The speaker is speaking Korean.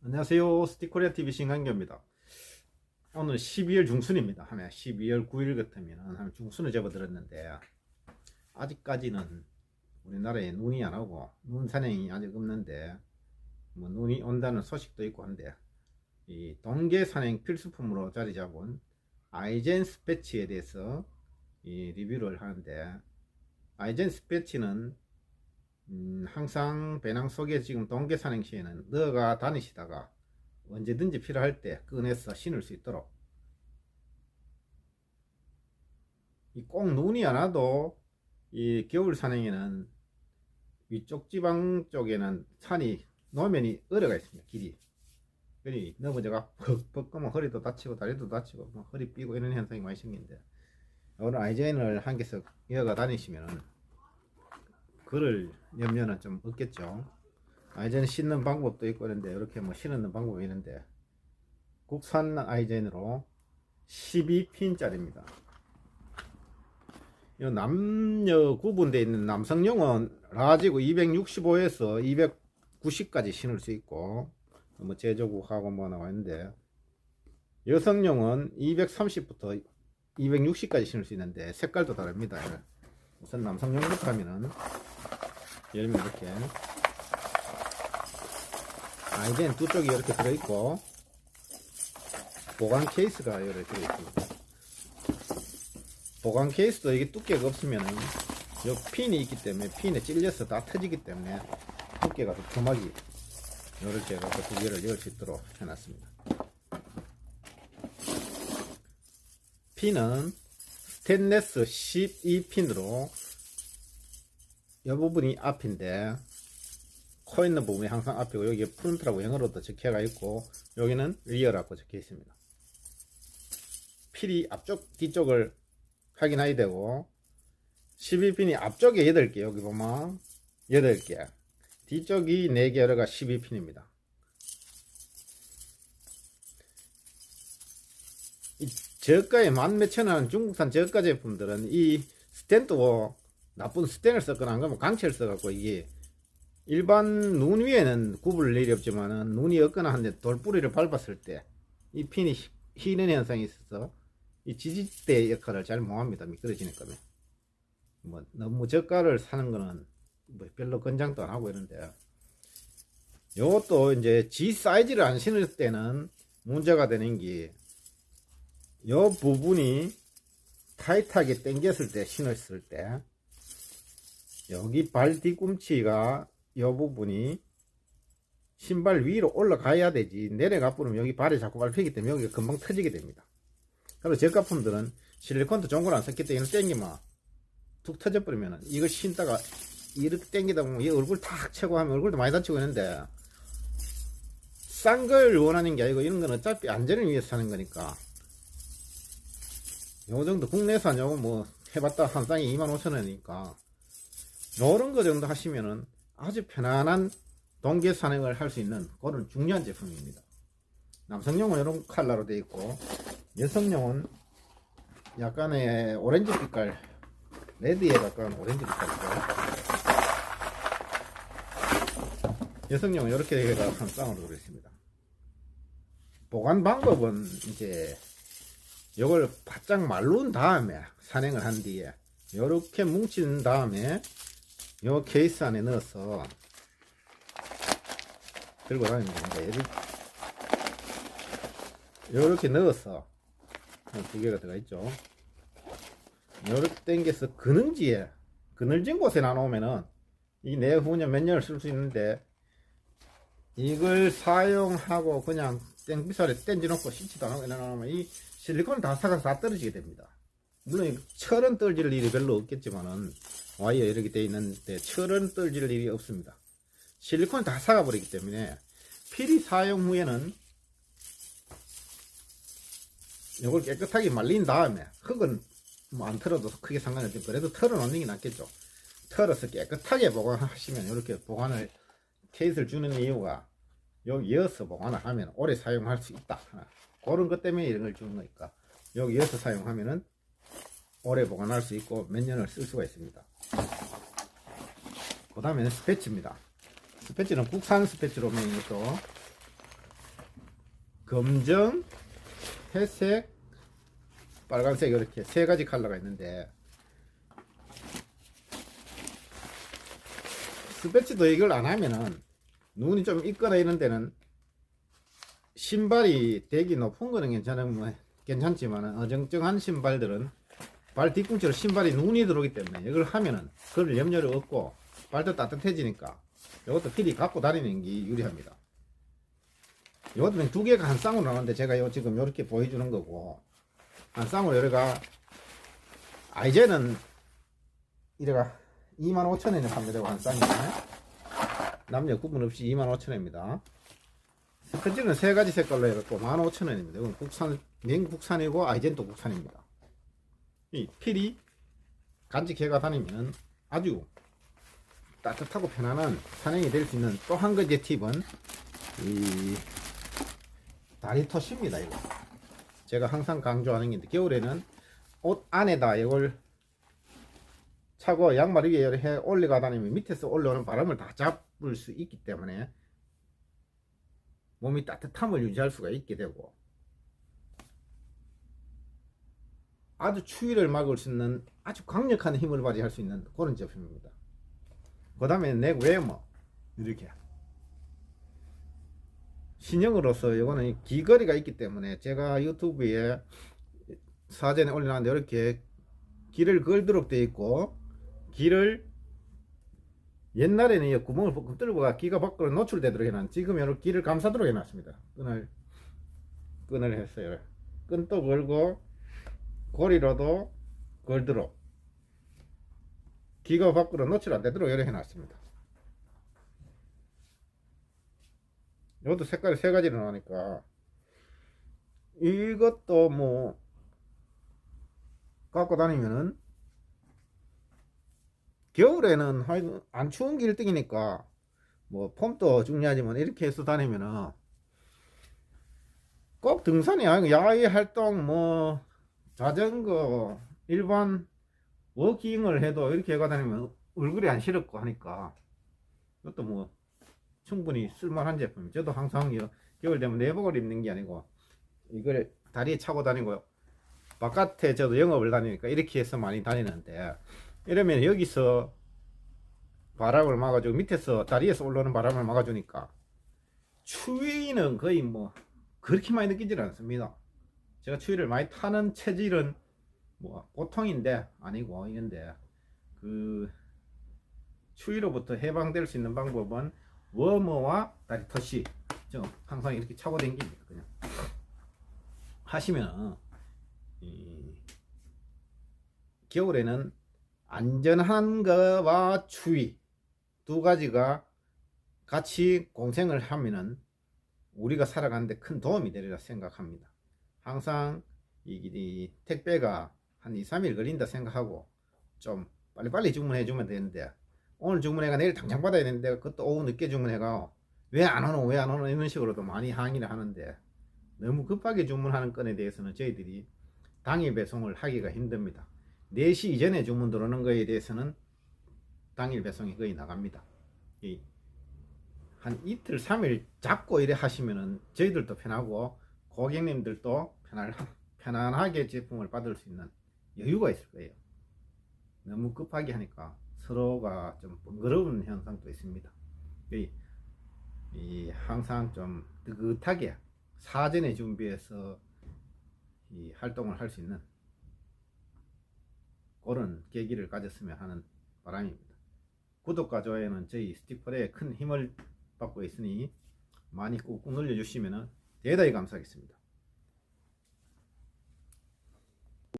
안녕하세요. 스티코리아 TV 신강교입니다. 오늘 12월 중순입니다. 하면 12월 9일 같으면 한 중순을 접어들었는데 아직까지는 우리나라에 눈이 안 오고 눈 산행이 아직 없는데 뭐 눈이 온다는 소식도 있고 한데 이 동계 산행 필수품으로 자리 잡은 아이젠 스 패치에 대해서 이 리뷰를 하는데 아이젠 스 패치는 음, 항상 배낭 속에 지금 동계 산행 시에는 넣어가 다니시다가 언제든지 필요할 때 꺼내서 신을 수 있도록. 이꼭 눈이 안 와도 이 겨울 산행에는 위쪽 지방 쪽에는 산이 노면이 얼어가 있습니다 길이. 그리 넘어져가 벅벅 끄면 허리도 다치고 다리도 다치고 뭐 허리 삐고 이런 현상이 많이 생기는데 오늘 아이젠을 한 개씩 이어가 다니시면은 그를 염려는 좀 없겠죠. 아이젠 씻는 방법도 있고 그런데 이렇게 뭐 신는 방법이 있는데 국산 아이젠으로 12핀짜리입니다. 이 남녀 구분되어 있는 남성용은 라지고 265에서 290까지 신을 수 있고 뭐 제조국하고 뭐 나와 있는데 여성용은 230부터 260까지 신을 수 있는데 색깔도 다릅니다. 우선 남성용부터 하면은 열면 이렇게. 아 이젠 두 쪽이 이렇게 들어있고 보관 케이스가 이렇게 들어있습니다. 보관 케이스도 이게 두께가 없으면은 요 핀이 있기 때문에 핀에 찔려서 다 터지기 때문에 두께가 두툼하게 이렇게 해서 두 개를 열 수 있도록 해놨습니다. 핀은 스테인레스 12핀으로 이 부분이 앞인데 코 있는 부분이 항상 앞이고 여기에 프론트라고 영어로도 적혀가 있고 여기는 리어라고 적혀 있습니다. 필이 앞쪽 뒤쪽을 확인해야 되고 12핀이 앞쪽에 8개 여기 보면 8개 뒤쪽이 4개가 12핀입니다. 이 저가에 만 몇천 원 중국산 저가 제품들은 이 스탠드고 나쁜 스텐을 썼거나 안 그러면 강철 써갖고 이게 일반 눈 위에는 구부릴 일이 없지만은 눈이 없거나 한데 돌뿌리를 밟았을 때 이 핀이 휘- 휘는 현상이 있어서 이 지지대 역할을 잘 못합니다. 미끄러지는 거면 뭐 너무 저가를 사는 거는 뭐 별로 권장도 안 하고 이런데. 요것도 이제 G 사이즈를 안 신을 때는 문제가 되는 게 요 부분이 타이트하게 당겼을 때 신었을 때 여기 발 뒤꿈치가 이 부분이 신발 위로 올라가야 되지. 내려가 버리면 여기 발이 자꾸 밟히기 때문에 여기가 금방 터지게 됩니다. 그래서 저가품들은 실리콘도 좋은 걸안 썼기 때문에 땡기면 툭 터져 버리면 이걸 신다가 이렇게 땡기다 보면 이 얼굴 탁 채고 하면 얼굴도 많이 다치고 있는데 싼 걸 원하는 게 아니고 이런 건 어차피 안전을 위해서 사는 거니까. 요 정도 국내산 요거 뭐 해봤다 한 쌍에 25,000원이니까 요런 거 정도 하시면은 아주 편안한 동계 산행을 할 수 있는 그런 중요한 제품입니다. 남성용은 이런 컬러로 되어 있고 여성용은 약간의 오렌지 빛깔 레드에 가까운 오렌지 빛깔이죠. 여성용은 이렇게 한 쌍으로 들어있습니다. 보관 방법은 이제 이걸 바짝 말른 다음에 산행을 한 뒤에 이렇게 뭉친 다음에 요 케이스 안에 넣어서 들고 겁니다. 이렇게, 요렇게 넣어서 두 개가 들어가 있죠. 요렇게 당겨서 그늘지에 그늘진 곳에 놔놓으면은 이 내후년 몇 년을 쓸 수 있는데 이걸 사용하고 그냥 땡비살에 땡겨놓고 씻지도 안 하고 내놓으면 이 실리콘이 다 사가서 다 떨어지게 됩니다. 물론 이 철은 떨어질 일이 별로 없겠지만은 와이어 이렇게 되어 있는데 철은 떨어질 일이 없습니다. 실리콘이 다 사가 버리기 때문에 필히 사용 후에는 이걸 깨끗하게 말린 다음에 흙은 뭐 안 털어도 크게 상관이 없죠. 그래도 털어놓는 게 낫겠죠. 털어서 깨끗하게 보관하시면 이렇게 보관을 케이스를 주는 이유가 여기 이어서 보관을 하면 오래 사용할 수 있다. 그런 것 때문에 이런 걸 주는 거니까 여기 이어서 사용하면은 오래 보관할 수 있고 몇 년을 쓸 수가 있습니다. 그 다음에는 스패치입니다. 스패치는 국산 스패치로 된 것도 검정, 회색, 빨간색 이렇게 세 가지 컬러가 있는데 스패치도 이걸 안 하면은 눈이 좀 있거나 이런 데는 신발이 대기 높은 거는 괜찮은 뭐 괜찮지만 어정쩡한 신발들은 발 뒤꿈치로 신발이 눈이 들어오기 때문에 이걸 하면은 그걸 염려를 얻고 발도 따뜻해지니까 이것도 필히 갖고 다니는 게 유리합니다. 이것도 그냥 두 개가 한 쌍으로 나오는데 제가 요 지금 이렇게 보여주는 거고 한 쌍으로 여기가 아 이제는 이래가 25,000원에 판매되고 한 쌍이네. 남녀 구분 없이 25,000원입니다. 스펀지는 세 가지 색깔로 해갖고 15,000원입니다. 이건 국산 냉국산이고 아이젠도 국산입니다 이 필이 간직해가 다니면 아주 따뜻하고 편안한 산행이 될 수 있는 또 한 가지 팁은 이 다리 텄입니다 이거. 제가 항상 강조하는 게 겨울에는 옷 안에다 이걸 차고 양말 위에 이렇게 올려가 다니면 밑에서 올라오는 바람을 다 잡을 수 있기 때문에 몸이 따뜻함을 유지할 수가 있게 되고 아주 추위를 막을 수 있는 아주 강력한 힘을 발휘할 수 있는 그런 제품입니다. 그 다음에 내 외모 이렇게. 신형으로서 이거는 귀걸이가 있기 때문에 제가 유튜브에 사전에 올려놨는데 이렇게 귀를 걸도록 되어 있고 귀를 옛날에는 이 구멍을 뻥 뚫고가 귀가 밖으로 노출되도록 해놨 지금 이렇게 귀를 감싸도록 해놨습니다. 끈을 끈을 했어요. 끈도 걸고 고리로도 걸도록 귀가 밖으로 노출 안 되도록 이렇게 해놨습니다. 이것도 색깔이 세 가지로 나오니까 이것도 뭐 갖고 다니면은 겨울에는 안 추운 길등이니까 뭐 폼도 중요하지만 이렇게 해서 다니면은 꼭 등산이 아니고 야외 활동 뭐 자전거 일반 워킹을 해도 이렇게 해가 다니면 얼굴이 안 시렵고 하니까 이것도 뭐 충분히 쓸만한 제품이에요. 저도 항상 여- 겨울 되면 내복을 입는 게 아니고 이걸 다리에 차고 다니고 바깥에 저도 영업을 다니니까 이렇게 해서 많이 다니는데 이러면 여기서 바람을 막아주고 밑에서 다리에서 올라오는 바람을 막아주니까 추위는 거의 뭐 그렇게 많이 느끼질 않습니다. 제가 추위를 많이 타는 체질은 뭐 보통인데 아니고 이건데 그 추위로부터 해방될 수 있는 방법은 워머와 다리 터시 저 항상 이렇게 차고 댕깁니다 그냥 하시면 이 겨울에는 안전한 거와 추위 두 가지가 같이 공생을 하면은 우리가 살아가는데 큰 도움이 되리라 생각합니다. 항상 이, 이 택배가 한 2, 3일 걸린다 생각하고 좀 빨리빨리 주문해 주면 되는데 오늘 주문해가 내일 당장 받아야 되는데 그것도 오후 늦게 주문해가 왜 안 오노 왜 안 오노 이런 식으로도 많이 항의를 하는데 너무 급하게 주문하는 건에 대해서는 저희들이 당일 배송을 하기가 힘듭니다. 4시 이전에 주문 들어오는 거에 대해서는 당일 배송이 거의 나갑니다. 이, 한 이틀, 3일 잡고 이래 하시면은 저희들도 편하고 고객님들도 편할, 편안하게 제품을 받을 수 있는 여유가 있을 거예요. 너무 급하게 하니까 서로가 좀 번거로운 현상도 있습니다. 이, 이 항상 좀 뜨뜻하게 사전에 준비해서 이 활동을 할 수 있는 그런 계기를 가졌으면 하는 바람입니다. 구독과 좋아요는 저희 스티커에 큰 힘을 받고 있으니 많이 꾹꾹 눌러주시면 대단히 감사하겠습니다.